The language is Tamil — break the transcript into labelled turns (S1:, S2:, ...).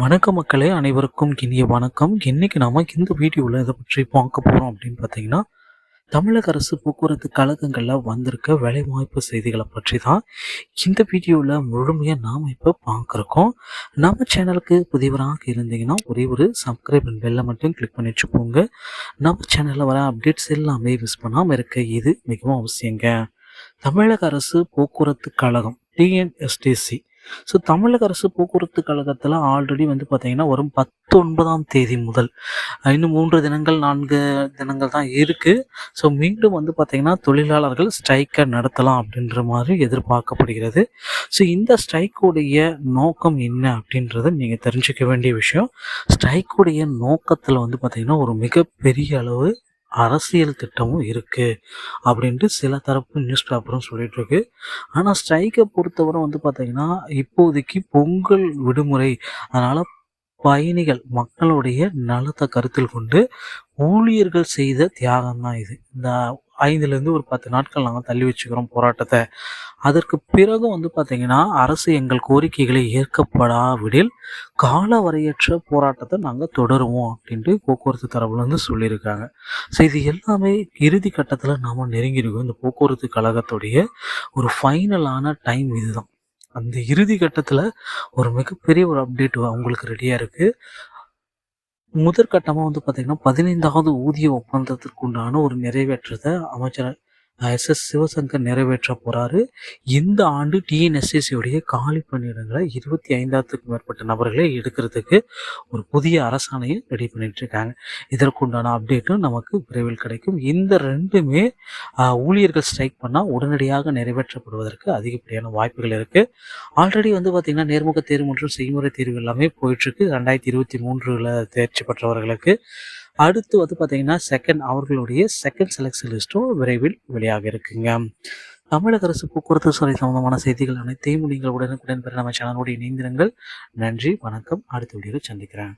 S1: வணக்க மக்களே அனைவருக்கும் இனிய வணக்கம். இன்னைக்கு நாம இந்த வீடியோவில் இதை பற்றி பார்க்க போகிறோம் அப்படின்னு பார்த்தீங்கன்னா தமிழக அரசு போக்குவரத்து கழகங்களில் வந்திருக்க வேலைவாய்ப்பு செய்திகளை பற்றி தான் இந்த வீடியோவில் முழுமையாக நாம் இப்போ பார்க்குறோம். நம்ம சேனலுக்கு புதியவராக இருந்தீங்கன்னா ஒரே ஒரு சப்ஸ்கிரைப் பெல்லை மட்டும் கிளிக் பண்ணி வச்சுக்கோங்க. நம்ம சேனலில் வர அப்டேட்ஸ் எல்லாமே மிஸ் பண்ணாமல் இருக்க இது மிகவும் அவசியங்க. தமிழக அரசு போக்குவரத்து கழகம் டிஎன்எஸ்டிசி ஸோ தமிழக அரசு போக்குவரத்து கழகத்தில் ஆல்ரெடி வந்து பார்த்தீங்கன்னா வரும் பத்தொன்பதாம் தேதி முதல். இன்னும் மூன்று தினங்கள் நான்கு தினங்கள் தான் இருக்குது ஸோ மீண்டும் வந்து பார்த்தீங்கன்னா தொழிலாளர்கள் ஸ்ட்ரைக்கை நடத்தலாம் அப்படின்ற மாதிரி எதிர்பார்க்கப்படுகிறது. ஸோ இந்த ஸ்ட்ரைக்குடைய நோக்கம் என்ன அப்படின்றத நீங்கள் தெரிஞ்சுக்க வேண்டிய விஷயம். ஸ்ட்ரைக்குடைய நோக்கத்தில் வந்து பார்த்திங்கன்னா ஒரு மிகப்பெரிய அளவு அரசியல் திட்டமும் இருக்குது அப்படின்ட்டு சில தரப்பு நியூஸ் பேப்பரும் சொல்லிட்டு இருக்கு ஆனால் ஸ்ட்ரைக்கை பொறுத்தவரை வந்து பார்த்தீங்கன்னா இப்போதைக்கு பொங்கல் விடுமுறை அதனால் பயணிகள் மக்களுடைய நலத்தை கருத்தில் கொண்டு ஊழியர்கள் செய்த தியாகம் தான் இது. இந்த ஐந்துலேருந்து ஒரு பத்து நாட்கள் நாங்கள் தள்ளி வச்சுக்கிறோம் போராட்டத்தை. அதற்கு பிறகு வந்து பார்த்திங்கன்னா அரசு எங்கள் கோரிக்கைகளை ஏற்கப்படாவிடில் கால வரையற்ற போராட்டத்தை நாங்கள் தொடருவோம் அப்படின்ட்டு போக்குவரத்து தரப்புலருந்து சொல்லியிருக்காங்க. ஸோ இது எல்லாமே இறுதி கட்டத்தில் நாம் நெருங்கியிருக்கோம் இந்த போக்குவரத்து கழகத்துடைய ஒரு ஃபைனலான டைம் இதுதான். அந்த இறுதி கட்டத்தில் ஒரு மிகப்பெரிய ஒரு அப்டேட் அவங்களுக்கு ரெடியாக இருக்குது முதற்கட்டமாக வந்து பார்த்திங்கன்னா பதினைந்தாவது ஊதிய ஒப்பந்தத்திற்கு உண்டான ஒரு நிறைவேற்றத்தை அமைச்சர் எஸ் எஸ் சிவசங்கர் நிறைவேற்ற போகிறாரு இந்த ஆண்டு டிஎன்எஸ்எஸ்சியுடைய காலி பணியிடங்களை இருபத்தி ஐந்தாயிரத்துக்கும் மேற்பட்ட நபர்களை எடுக்கிறதுக்கு ஒரு புதிய அரசாணையை ரெடி பண்ணிட்டு இருக்காங்க. இதற்குண்டான அப்டேட்டும் நமக்கு விரைவில் கிடைக்கும். இந்த ரெண்டுமே ஊழியர்கள் ஸ்ட்ரைக் பண்ணால் உடனடியாக நிறைவேற்றப்படுவதற்கு அதிகப்படியான வாய்ப்புகள் இருக்குது ஆல்ரெடி வந்து பார்த்திங்கன்னா நேர்முக தேர்வு மற்றும் செய்முறை தேர்வு எல்லாமே போயிட்டுருக்கு ரெண்டாயிரத்தி இருபத்தி மூன்றில் தேர்ச்சி பெற்றவர்களுக்கு. அடுத்து வந்து பார்த்தீங்கன்னா செகண்ட் அவர்களுடைய செகண்ட் செலெக்ஷன் லிஸ்ட்டும் விரைவில் வெளியாக இருக்குங்க. தமிழக அரசு போக்குவரத்து துறை சம்பந்தமான செய்திகள் அனைத்தையும் நீங்கள் உடனுக்குடன் பெற நம்ம சேனலோடு இணைந்திருங்கள். நன்றி வணக்கம். அடுத்த வீடியோவில் சந்திக்கிறேன்.